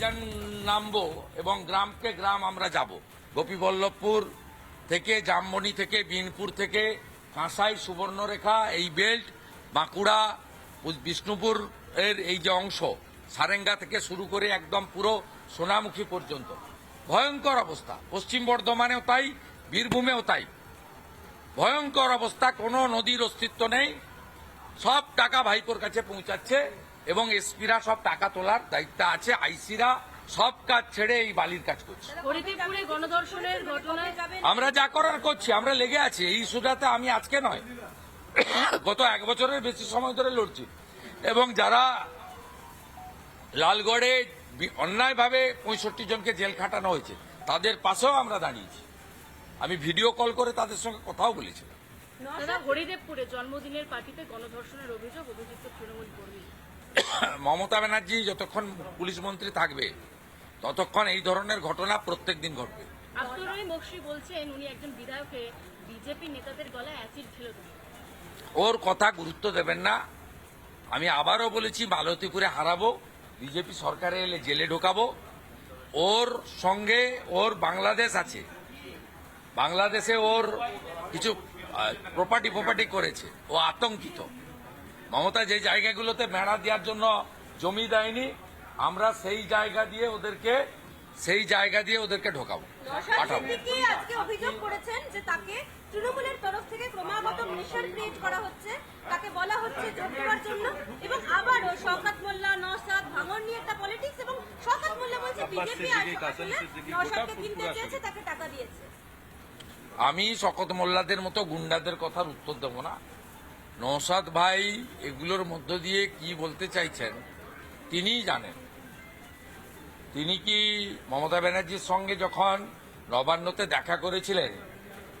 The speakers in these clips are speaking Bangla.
অভিযান নামবো এবং গ্রামকে গ্রাম আমরা যাব। গোপীবল্লভপুর থেকে জামমণি থেকে, বিনপুর থেকে, কাঁসাই, সুবর্ণরেখা, এই বেল্ট, বাঁকুড়া বিষ্ণুপুর এর এই যে অংশ, সারেঙ্গা থেকে শুরু করে একদম পুরো সোনামুখী পর্যন্ত। ভয়ঙ্কর অবস্থা। পশ্চিম বর্ধমানেও তাই, বীরভূমেও তাই। ভয়ঙ্কর অবস্থা, কোনো নদীর অস্তিত্ব নেই। সব টাকা ভাইপোর কাছে পৌঁছাচ্ছে। এবং এসপিরা সব টাকা তোলার দায়িত্ব আছে আইসিরা সব কাজ ছেড়ে এই বালির কাজ করছে। আমরা যা করার করছি আমরা লেগে আছি এই ইস্যুটাতে আমি আজকে নয়। গত এক বছরের বেশি সময় ধরে লড়ছি। এবং যারা লালগড়ে অন্যায়ভাবে পঁয়ষট্টি জনকে জেল খাটানো হয়েছে তাদের পাশেও আমরা দাঁড়িয়েছি। আমি ভিডিও কল করে তাদের সঙ্গে কথাও বলেছিলাম। হরিদেবপুরে জন্মদিনের পার্টিতে গণধর্ষণের অভিযোগ অভিযুক্ত তৃণমূল কর্মী। মমতা ব্যানার্জি যতক্ষণ পুলিশ মন্ত্রী থাকবে ততক্ষণ এই ধরনের ঘটনা প্রত্যেক দিন ঘটবে। আব্দুর রহিম বলছেন উনি একজন বিধায়ককে বিজেপি নেতাদের গলায় অ্যাসিড ফেলে ওর কথা গুরুত্ব দেবেন না। আমি আবারও বলেছি মালতীপুরে হারাবো বিজেপি সরকারে এলে জেলে ঢোকাবো। ওর সঙ্গে ওর বাংলাদেশ আছে। বাংলাদেশে ওর কিছু প্রপার্টি প্রপার্টি করেছে। ও আতঙ্কিত। মমতা যে জায়গাগুলোতে বেড়া দেওয়ার জন্য জমি দেয়নি আমরা সেই জায়গা দিয়ে ওদেরকে সেই জায়গা দিয়ে ওদেরকে ঢোকাবো পাঠাবো। আজকে অভিযোগ করেছেন যে তাকে তৃণমূলের তরফ থেকে ক্রমাগত প্রেশার ক্রিয়েট করা হচ্ছে। তাকে বলা হচ্ছে যোগ দেওয়ার জন্য। এবং আবারও শওকত মোল্লা নওশাদ ভাঙন নিয়ে একটা পলিটিক্স এবং শওকত মোল্লা বলছে বিজেপি আসলে নওশাদকে কিনতে চেয়েছে তাকে টাকা দিয়েছে। আমি শকত মোল্লাদের মতো গুন্ডাদের কথার উত্তর দেব না। নৌসাদ ভাই এগুলোর মধ্য দিয়ে কি বলতে চাইছেন, তিনিই জানেন। তিনি কি মমতা ব্যানার্জির সঙ্গে যখন নবান্নতে দেখা করেছিলেন,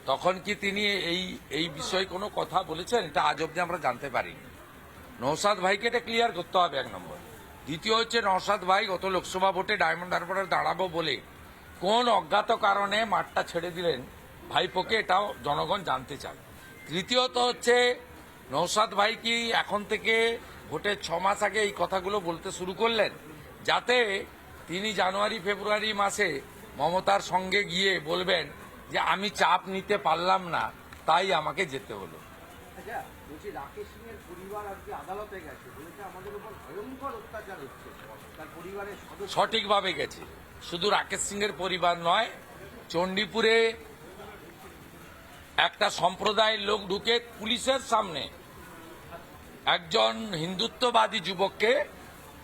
তখন কি তিনি এই এই বিষয়ে কোনো কথা বলেছেন? এটা আজ অব্দি আমরা জানতে পারিনি। নৌসাদ ভাইকে এটা ক্লিয়ার করতে হবে এক নম্বর। দ্বিতীয় হচ্ছে নৌসাদ ভাই গত লোকসভা ভোটে ডায়মন্ড হারবারে দাঁড়াবো বলে কোন অজ্ঞাত কারণে মাঠটা ছেড়ে দিলেন ভাইপোকে, এটাও জনগণ জানতে চায়। তৃতীয়ত হচ্ছে নৌসাদ ভাই কি এখন থেকে ভোটের ছ মাস আগে এই কথাগুলো বলতে শুরু করলেন? যাতে তিনি জানুয়ারি ফেব্রুয়ারি মাসে মমতার সঙ্গে গিয়ে বলবেন যে আমি চাপ নিতে পারলাম না তাই আমাকে যেতে হলো। আচ্ছা সঠিকভাবে গেছে। শুধু রাকেশ সিং এর পরিবার নয় চণ্ডীপুরে একটা সম্প্রদায়ের লোক ঢুকে পুলিশের সামনে একজন হিন্দুত্ববাদী যুবককে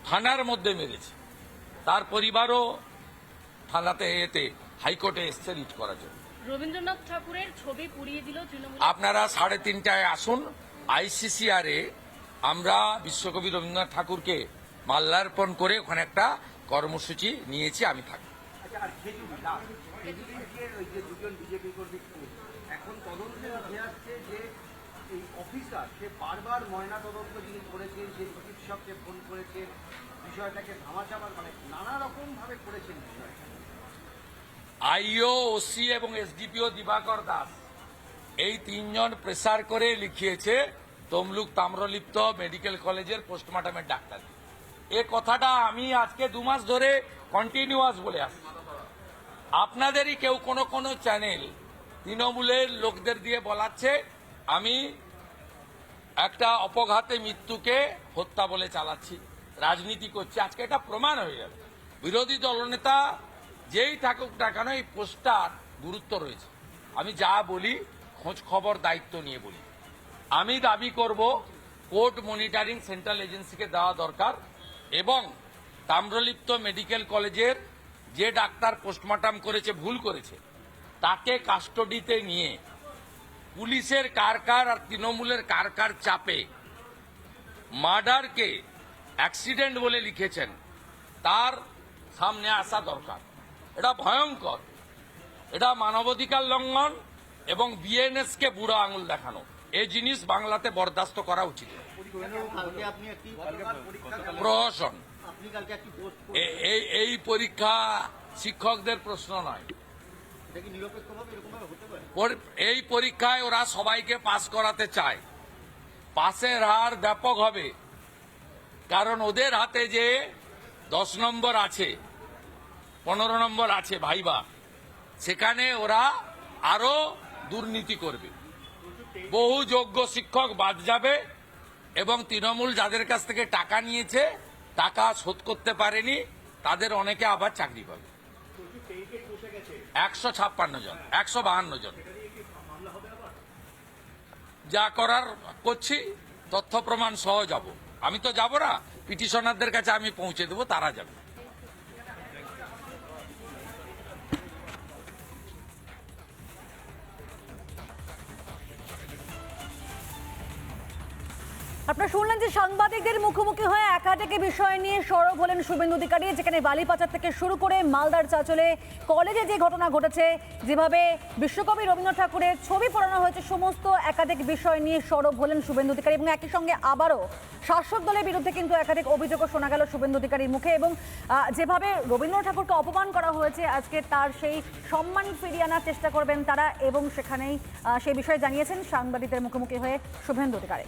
থানার মধ্যে মেরেছে তার পরিবারও থানাতে এতে হাইকোর্টে এসছে রিট করার জন্য রবীন্দ্রনাথ ঠাকুরের ছবি পুড়িয়ে দিল তৃণমূল আপনারা সাড়ে তিনটায় আসুন আইসিসিআরে আমরা বিশ্বকবি রবীন্দ্রনাথ ঠাকুরকে মাল্যার্পণ করে ওখানে একটা কর্মসূচি নিয়েছি আমি থাকি আচ্ছা এখন তদন্তে উঠে আসছে যে এই অফিসার সে বারবার ময়না তদন্ত যিনি করেছেন, সেই চিকিৎসককে ফোন করেছেন বিষয়টাকে ধামাচাপা মানে নানা রকম ভাবে করেছেন আইও ওসি এবং এসডিপিও দিবাকর দাস এই তিনজন প্রেসার করে লিখিয়েছে তমলুক তাম্রলিপ্ত মেডিকেল কলেজের পোস্টমর্টমের ডাক্তার। এ কথাটা আমি আজকে দু মাস ধরে কন্টিনিউয়াস বলে আসছি। আপনাদেরই কেউ কোনো কোনো চ্যানেল তৃণমূলের লোকদের দিয়ে বলাচ্ছে আমি একটা অপঘাতে মৃত্যুকে হত্যা বলে চালাচ্ছি, রাজনীতি করছি। আজকে এটা প্রমাণ হয়ে যাবে বিরোধী দলনেতা যেই থাকুক না কেন এই পোস্টার গুরুত্ব রয়েছে। আমি যা বলি, খোঁজ খবর, দায়িত্ব নিয়ে বলি। আমি দাবি করব, কোর্ট মনিটরিং সেন্ট্রাল এজেন্সিকে দেওয়া দরকার এবং তাম্রলিপ্ত মেডিকেল কলেজের যে ডাক্তার পোস্টমর্টম করেছে, ভুল করেছে, তাকে কাস্টডিতে নিয়ে পুলিশের কার কার আর তৃণমূলের কার কার চাপে মার্ডারকে অ্যাক্সিডেন্ট বলে লিখেছেন। তার সামনে আসা দরকার। এটা ভয়ঙ্কর। এটা মানবাধিকার লঙ্ঘন এবং বিএনএস কে বুড়ো আঙুল দেখানো। এই জিনিস বাংলাতে বরদাস্ত করা উচিত। প্রহসন। এই পরীক্ষা শিক্ষকদের প্রশ্ন নয়। এই পরীক্ষায় ওরা সবাইকে পাস করাতে চায়। পাসের হার ব্যাপক হবে। কারণ ওদের হাতে যে দশ নম্বর আছে, পনেরো নম্বর আছে ভাইবা, সেখানে ওরা আরও দুর্নীতি করবে। বহু যোগ্য শিক্ষক বাদ যাবে এবং তৃণমূল যাদের কাছ থেকে টাকা নিয়েছে, টাকা শোধ করতে পারেনি, তাদের অনেকে আবার চাকরি পাবে। একশো ছাপ্পান্ন জন, একশো বাহান্ন জন। যা করার করছি, তথ্য প্রমাণ সহ যাব। আমি তো যাব না, পিটিশনারদের কাছে আমি পৌঁছে দেবো, তারা যাবে। আপনারা শুনলেন যে সাংবাদিকদের মুখোমুখি হয়ে একাধিক বিষয় নিয়ে সরব হলেন শুভেন্দু অধিকারী, যেখানে বালিপাচার থেকে শুরু করে মালদার চাচলে কলেজে যে ঘটনা ঘটেছে, যেভাবে বিশ্বকবি রবীন্দ্রনাথ ঠাকুরের ছবি পড়ানো হয়েছে, সমস্ত একাধিক বিষয় নিয়ে সরব হলেন শুভেন্দু অধিকারী এবং একই সঙ্গে আবারও শাসক দলের বিরুদ্ধে কিন্তু একাধিক অভিযোগও শোনা গেল শুভেন্দু অধিকারীর মুখে এবং যেভাবে রবীন্দ্রনাথ ঠাকুরকে অপমান করা হয়েছে, আজকে তার সেই সম্মান ফিরিয়ে আনার চেষ্টা করবেন তারা এবং সেখানেই সেই বিষয়ে জানিয়েছেন সাংবাদিকদের মুখোমুখি হয়ে শুভেন্দু অধিকারী।